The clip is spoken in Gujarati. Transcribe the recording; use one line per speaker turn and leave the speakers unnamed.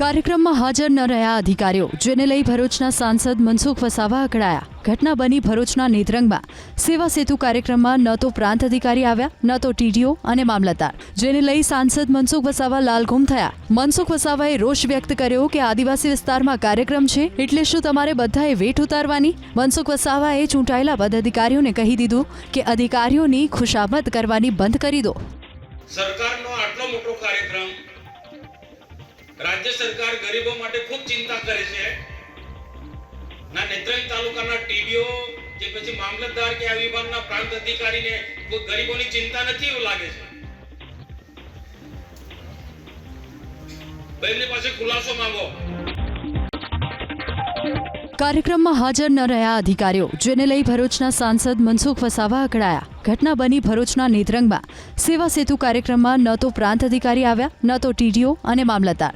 કાર્યક્રમમાં હાજર ન રહ્યા અધિકારીઓ, જેને લઈ ભરૂચના સાંસદ મનસુખ વસાવા અકળાયા. ઘટના બની ભરૂચના નેત્રંગમાં. સેવા સેતુ કાર્યક્રમમાં ન તો પ્રાંત અધિકારી આવ્યા, ન તો ટીડીઓ અને મામલતદાર, જેને લઈ સાંસદ મનસુખ વસાવા લાલઘુમ થયા. મનસુખ વસાવાએ રોષ વ્યક્ત કર્યો કે આદિવાસી વિસ્તારમાં કાર્યક્રમ છે, એટલે શું તમારે બધાએ વેઠ ઉતારવાની? મનસુખ વસાવાએ ચૂંટાયેલા પદાધિકારીઓને કહી દીધું કે અધિકારીઓની ખુશામત કરવાની બંધ કરી દો.
સરકારનો આટલો મોટો કાર્યક્રમ રાજ્ય સરકાર ગરીબો માટે ખૂબ ચિંતા કરે છે. ના, નેત્રંગ તાલુકાના ટીડીઓ કે પછી મામલતદાર કે આ વિભાગના પ્રાંત અધિકારીને કોઈ ગરીબોની ચિંતા નથી એવું લાગે છે? એમની પાસે ખુલાસો માંગો.
કાર્યક્રમમાં હાજર ન રહ્યા અધિકારીઓ, જેને લઈ ભરૂચના સાંસદ મનસુખ વસાવા અકળાયા. ઘટના બની ભરૂચના નેત્રંગમાં. સેવા સેતુ કાર્યક્રમમાં ન તો પ્રાંત અધિકારી આવ્યા, ન તો ટીડીઓ અને મામલતદાર.